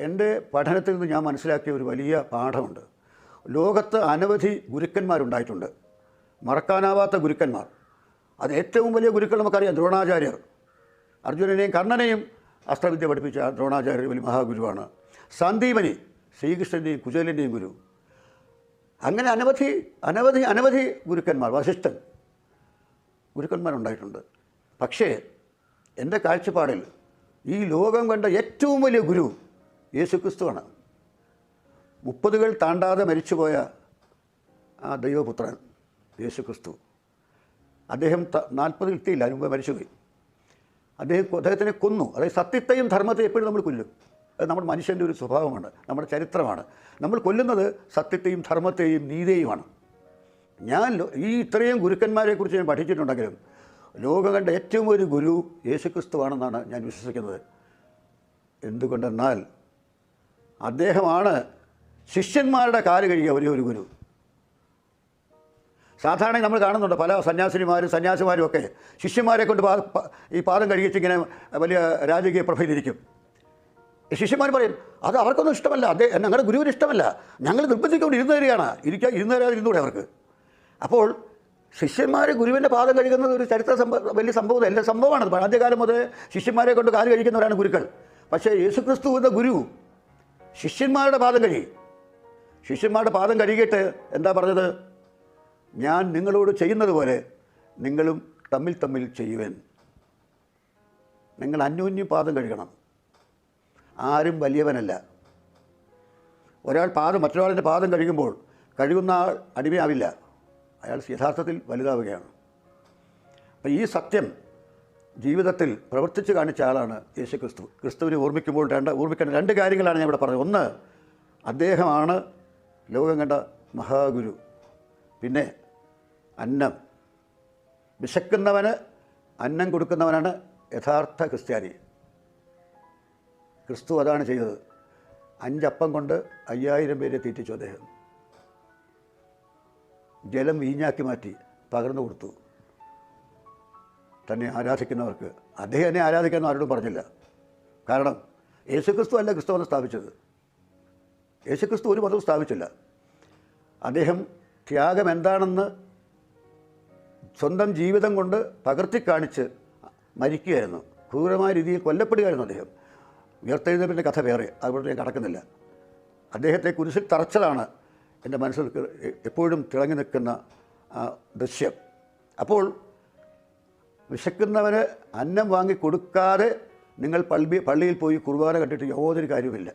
എന്റെ പഠനത്തിൽ നിന്ന് ഞാൻ മനസ്സിലാക്കിയ ഒരു വലിയ പാഠമുണ്ട്. ലോകത്ത് അനവധി ഗുരുക്കന്മാരുണ്ടായിട്ടുണ്ട്. മറക്കാനാവാത്ത ഗുരുക്കന്മാർ. അത് ഏറ്റവും വലിയ ഗുരുക്കൾ നമുക്കറിയാം ദ്രോണാചാര്യർ. അർജുനനെയും കർണനെയും അസ്ത്രവിദ്യ പഠിപ്പിച്ച ദ്രോണാചാര്യർ വലിയ മഹാഗുരുവാണ്. സന്ദീപനി ശ്രീകൃഷ്ണന്റെയും കുചേലിന്റെയും ഗുരു. അങ്ങനെ അനവധി അനവധി അനവധി ഗുരുക്കന്മാർ വസിഷ്ഠൻ ഗുരുക്കന്മാരുണ്ടായിട്ടുണ്ട്. പക്ഷേ എന്റെ കാഴ്ചപ്പാടിൽ ഈ ലോകം കണ്ട ഏറ്റവും വലിയ ഗുരു യേശുക്രിസ്തുവാണ്. മുപ്പതുകൾ താണ്ടാതെ മരിച്ചുപോയ ആ ദൈവപുത്രൻ യേശുക്രിസ്തു. അദ്ദേഹം നാൽപ്പതിൽ കിട്ടിയില്ല അതിന് മുമ്പ് മരിച്ചുപോയി. അദ്ദേഹം അദ്ദേഹത്തിനെ കൊന്നു. അതായത് സത്യത്തെയും ധർമ്മത്തെയും എപ്പോഴും നമ്മൾ കൊല്ലും. അത് നമ്മുടെ മനുഷ്യന്റെ ഒരു സ്വഭാവമാണ് നമ്മുടെ ചരിത്രമാണ്. നമ്മൾ കൊല്ലുന്നത് സത്യത്തെയും ധർമ്മത്തെയും നീതിയുമാണ് ഞാൻ ഈ ഇത്രയും ഗുരുക്കന്മാരെക്കുറിച്ച് ഞാൻ പഠിച്ചിട്ടുണ്ടെങ്കിലും ലോകം കണ്ട ഏറ്റവും ഒരു ഗുരു യേശുക്രിസ്തുവാണെന്നാണ് ഞാൻ വിശ്വസിക്കുന്നത്. എന്തുകൊണ്ടെന്നാൽ അദ്ദേഹമാണ് ശിഷ്യന്മാരുടെ കാൽ കഴിയുക ഒരേ ഒരു ഗുരു. സാധാരണ നമ്മൾ കാണുന്നുണ്ട് പല സന്യാസിനിമാരും സന്യാസിമാരും ഒക്കെ ശിഷ്യന്മാരെ കൊണ്ട് ഈ പാദം കഴുകിച്ചിങ്ങനെ വലിയ രാജകീയ പ്രഭയിലിരിക്കും ശിഷ്യന്മാർ പറയും അത് അവർക്കൊന്നും ഇഷ്ടമല്ല. അദ്ദേഹം ഞങ്ങളുടെ ഗുരുവിന് ഇഷ്ടമല്ല. ഞങ്ങൾ നിർബന്ധിക്കൊണ്ട് ഇരുന്ന് തരികയാണ്. ഇരിക്കാൻ ഇരുന്ന് തരാതെ ഇരുന്നൂടെ അവർക്ക്. അപ്പോൾ ശിഷ്യന്മാർ ഗുരുവിന്റെ പാദം കഴിക്കുന്നത് ഒരു ചരിത്ര സംഭവം വലിയ സംഭവം എല്ലാ സംഭവമാണ്. ആദ്യകാലം മുതൽ ശിഷ്യന്മാരെ കൊണ്ട് കാൽ കഴിക്കുന്നവരാണ് ഗുരുക്കൾ. പക്ഷേ യേശുക്രിസ്തു എന്ന ഗുരു ശിഷ്യന്മാരുടെ പാദം കഴുകി. ശിഷ്യന്മാരുടെ പാദം കഴുകിയിട്ട് എന്താ പറഞ്ഞത്? ഞാൻ നിങ്ങളോട് ചെയ്യുന്നത് പോലെ നിങ്ങളും തമ്മിൽ തമ്മിൽ ചെയ്യുവൻ. നിങ്ങൾ അന്യോന്യം പാദം കഴുകണം. ആരും വലിയവനല്ല. ഒരാൾ പാദം മറ്റൊരാളിന്റെ പാദം കഴുകുമ്പോൾ കഴുകുന്ന ആൾ അടിമയാവില്ല. അയാൾ യഥാർത്ഥത്തിൽ വലുതാവുകയാണ്. അപ്പം ഈ സത്യം ജീവിതത്തിൽ പ്രവർത്തിച്ച് കാണിച്ച ആളാണ് യേശു ക്രിസ്തു ക്രിസ്തുവിനെ ഓർമ്മിക്കുമ്പോൾ രണ്ട് ഓർമ്മിക്കേണ്ട രണ്ട് കാര്യങ്ങളാണ് ഞാൻ ഇവിടെ പറഞ്ഞത്. ഒന്ന് അദ്ദേഹമാണ് ലോകം കണ്ട മഹാഗുരു. പിന്നെ അന്നം. വിശക്കുന്നവന് അന്നം കൊടുക്കുന്നവനാണ് യഥാർത്ഥ ക്രിസ്ത്യാനി. ക്രിസ്തു അതാണ് ചെയ്തത്. അഞ്ചപ്പം കൊണ്ട് അയ്യായിരം പേരെ തീറ്റിച്ചു അദ്ദേഹം. ജലം വീഞ്ഞാക്കി മാറ്റി പകർന്നു കൊടുത്തു. തന്നെ ആരാധിക്കുന്നവർക്ക് അദ്ദേഹം എന്നെ ആരാധിക്കാൻ ആരോടും പറഞ്ഞില്ല. കാരണം യേശുക്രിസ്തു അല്ല ക്രിസ്തുവെന്ന് സ്ഥാപിച്ചത്. യേശുക്രിസ്തു ഒരു മതവും സ്ഥാപിച്ചില്ല. അദ്ദേഹം ത്യാഗം എന്താണെന്ന് സ്വന്തം ജീവിതം കൊണ്ട് പകർത്തി കാണിച്ച് മരിക്കുകയായിരുന്നു. ക്രൂരമായ രീതിയിൽ കൊല്ലപ്പെടുകയായിരുന്നു അദ്ദേഹം. ഉയർത്തെഴുതപ്പിന്റെ കഥ വേറെ അതുകൊണ്ട് ഞാൻ കടക്കുന്നില്ല. അദ്ദേഹത്തെ കുരിശിൽ തറച്ചതാണ് എന്റെ മനസ്സിൽ എപ്പോഴും തിളങ്ങി നിൽക്കുന്ന ദൃശ്യം. അപ്പോൾ വിശക്കുന്നവന് അന്നം വാങ്ങി കൊടുക്കാതെ നിങ്ങൾ പള്ളി പള്ളിയിൽ പോയി കുർബാന കണ്ടിട്ട് യാതൊരു കാര്യവുമില്ല.